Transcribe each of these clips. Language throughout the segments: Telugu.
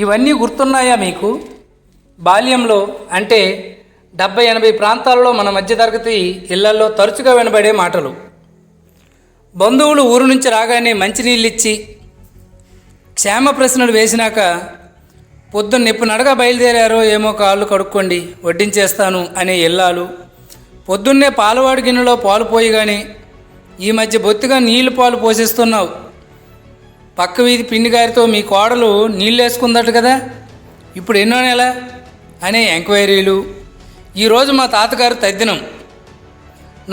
ఇవన్నీ గుర్తున్నాయా మీకు? బాల్యంలో అంటే డెబ్బై ఎనభై ప్రాంతాల్లో మన మధ్యతరగతి ఇళ్ళల్లో తరచుగా వినబడే మాటలు. బంధువులు ఊరు నుంచి రాగానే మంచినీళ్ళు ఇచ్చి క్షేమ ప్రశ్నలు వేసినాక పొద్దున్న ఎప్పుడనడగా బయలుదేరారో ఏమో కాళ్ళు కడుక్కోండి వడ్డించేస్తాను అనే ఇల్లాలు. పొద్దున్నే పాలవాడి గిన్నెలో పాలు పోయిగానే ఈ మధ్య బొత్తిగా నీళ్ళు పాలు పోసేస్తున్నావు. పక్క వీధి పిండి గారితో మీ కోడలు నీళ్ళు వేసుకుందట కదా. ఇప్పుడు ఎన్నో నెల అనే ఎంక్వైరీలు. ఈరోజు మా తాతగారు తద్దినం.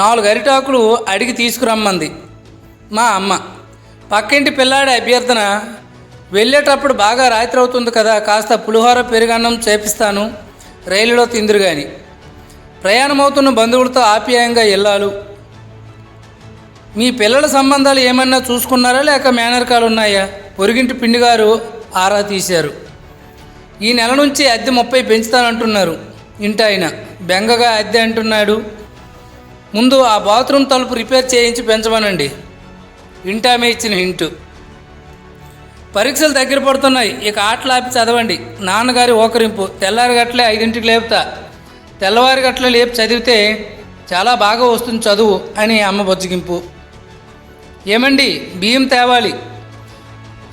నాలుగు అరిటాకులు అడిగి తీసుకురమ్మంది. మా అమ్మ పక్కింటి పిల్లాడి అభ్యర్థన వెళ్ళేటప్పుడు బాగా రాత్రి అవుతుంది కదా కాస్త పులిహోర పెరుగన్నం చేపిస్తాను రైలులో తిందురు కానీ ప్రయాణమవుతున్న బంధువులతో ఆప్యాయంగా వెళ్ళాలు మీ పిల్లల సంబంధాలు ఏమన్నా చూసుకున్నారా లేక మేనర్కాలు ఉన్నాయా పొరిగింటి పిండిగారు ఆరా తీశారు. ఈ నెల నుంచి అద్దె ముప్పై పెంచుతానంటున్నారు. ఇంటాయన బెంగగా అద్దె అంటున్నాడు. ముందు ఆ బాత్రూమ్ తలుపు రిపేర్ చేయించి పెంచమనండి. ఇంటామే ఇచ్చిన హింటు. పరీక్షలు దగ్గర పడుతున్నాయి. ఇక ఆటలు ఆపి చదవండి. నాన్నగారి ఓకరింపు తెల్లారి గట్లే ఐదింటికి లేపుతా. తెల్లవారి గట్ల లేపి చదివితే చాలా బాగా వస్తుంది చదువు అని అమ్మ బొజ్జగింపు. ఏమండి బియ్యం తేవాలి.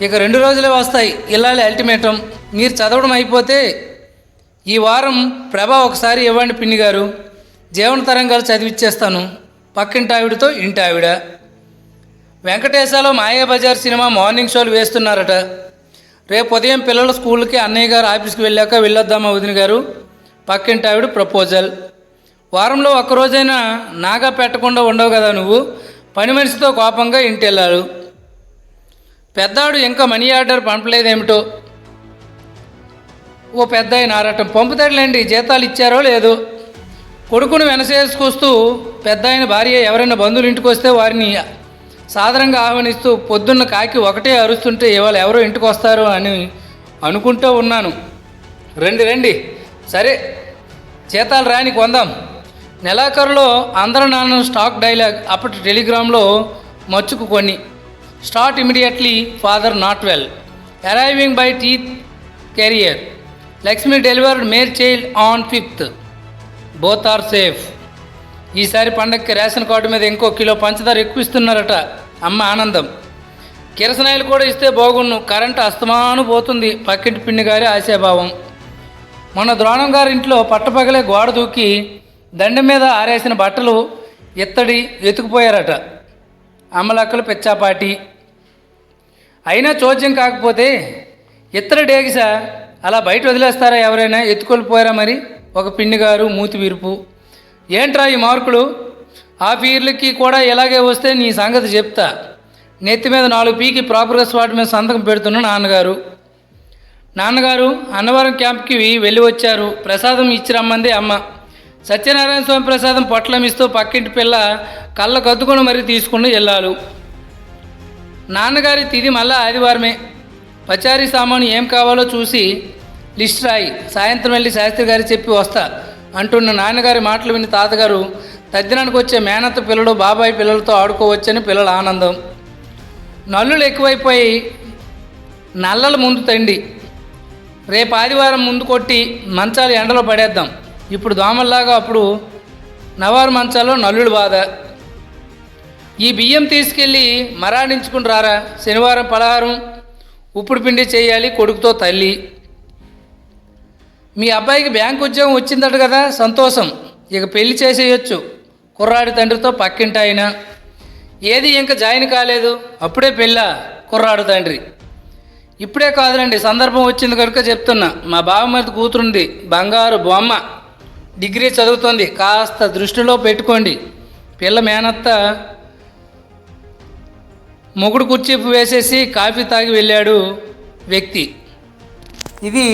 ఇక రెండు రోజులే వస్తాయి ఇల్లాలి అల్టిమేటం. మీరు చదవడం అయిపోతే ఈ వారం ప్రభా ఒకసారి ఇవ్వండి పిన్ని గారు. జీవన తరంగాలు చదివిచ్చేస్తాను. పక్కింటి ఆవిడతో ఇంటి ఆవిడ వెంకటేశాలో మాయాబజార్ సినిమా మార్నింగ్ షోలు వేస్తున్నారట. రేపు ఉదయం పిల్లల స్కూల్కి అన్నయ్య గారు ఆఫీస్కి వెళ్ళాక వెళ్ళొద్దామా వదిన గారు. పక్కింటి ఆవిడ ప్రపోజల్. వారంలో ఒక్కరోజైనా నాగా పెట్టకుండా ఉండవు కదా నువ్వు? పని మనిషితో కోపంగా ఇంటి వెళ్ళారు పెద్దాడు ఇంకా మనీ ఆర్డర్ పంపలేదేమిటో? ఓ పెద్ద ఆయన ఆరాటం పంపుతాడులేండి జీతాలు ఇచ్చారో లేదో? కొడుకును వెనసేసుకొస్తూ పెద్ద ఆయన భార్య ఎవరైనా బంధువులు ఇంటికి వస్తే వారిని సాధారణంగా ఆహ్వానిస్తూ పొద్దున్న కాకి ఒకటే అరుస్తుంటే ఇవాళ ఎవరో ఇంటికి వస్తారు అని అనుకుంటూ ఉన్నాను. రండి రండి. సరే జీతాలు రాని కొందాం. నెలాఖరులో అందరి నాన్న స్టాక్ డైలాగ్ అప్పటి టెలిగ్రామ్లో మచ్చుకు కొన్ని start immediately father not well. Arriving by teeth career. Lakshmi delivered male child on fifth. Both are safe. ఈసారి పండగకి రేషన్ కార్డు మీద ఇంకో కిలో పంచదార ఎక్కువ ఇస్తున్నారట అమ్మ ఆనందం. కిరసనాయిలు కూడా ఇస్తే బాగుండు కరెంటు అస్తమాను పోతుంది. పక్కింటి పిండి గారి ఆశాభావం. మొన్న ద్రోణం గారి ఇంట్లో పట్టపగలే గోడ దూకి దండం మీద ఆరేసిన బట్టలు ఇత్తడి ఎత్తుకుపోయారట అమలక్కలు పెచ్చాపాటి. అయినా చోద్యం కాకపోతే ఇత్తడి డేగిస అలా బయట వదిలేస్తారా ఎవరైనా? ఎత్తుకొలిపోయారా మరి? ఒక పిండి గారు మూతి విరుపు. ఏంట్రా ఈ మార్కులు? ఆ పీర్లకి కూడా ఇలాగే వస్తే నీ సంగతి చెప్తా. నెత్తి మీద నాలుగు పీకి ప్రాపర్గా స్పాట్ మీద సంతకం పెడుతున్న నాన్నగారు. నాన్నగారు అన్నవరం క్యాంప్కి వెళ్ళి వచ్చారు. ప్రసాదం ఇచ్చి రమ్మంది అమ్మ. సత్యనారాయణ స్వామి ప్రసాదం పొట్లమిస్తూ పక్కింటి పిల్ల కళ్ళ కద్దుకొని మరీ తీసుకుని వెళ్ళాలి. నాన్నగారి తిది మళ్ళా ఆదివారమే. పచారీ సామాను ఏం కావాలో చూసి లిస్ట్ రాయి. సాయంత్రం వెళ్ళి శాస్త్రి గారి చెప్పి వస్తా అంటున్న నాన్నగారి మాటలు విని తాతగారు తద్దినానికి వచ్చే మేనత్త పిల్లలు బాబాయ్ పిల్లలతో ఆడుకోవచ్చని పిల్లల ఆనందం. నల్లులు ఎక్కువైపోయి నల్లల ముందు తండి. రేపు ఆదివారం ముందు కొట్టి మంచాలు ఎండలో పడేద్దాం. ఇప్పుడు దోమల్లాగా అప్పుడు నవారు మంచాల్లో నల్లుడు బాధ. ఈ బియ్యం తీసుకెళ్ళి మరాడించుకుని రారా? శనివారం పలహారం ఉప్పుడు పిండి చేయాలి కొడుకుతో తల్లి. మీ అబ్బాయికి బ్యాంక్ ఉద్యోగం వచ్చిందట కదా సంతోషం. ఇక పెళ్ళి చేసేయచ్చు. కుర్రాడి తండ్రితో పక్కింటాయన. ఏది ఇంకా జాయిన్ కాలేదు అప్పుడే పెళ్ళా? కుర్రాడు తండ్రి. ఇప్పుడే కాదులండి సందర్భం వచ్చింది కనుక చెప్తున్నా. మా బావమరిది కూతురుంది బంగారు బొమ్మ. డిగ్రీ చదువుతుంది. కాస్త దృష్టిలో పెట్టుకోండి. పిల్ల మేనత్త మొగుడు కుర్చీ వేసేసి కాఫీ తాగి వెళ్ళాడు వ్యక్తి. ఇది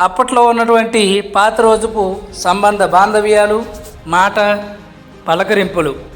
అప్పట్లో ఉన్నటువంటి పాత రోజుకు సంబంధ బాంధవ్యాలు మాట పలకరింపులు.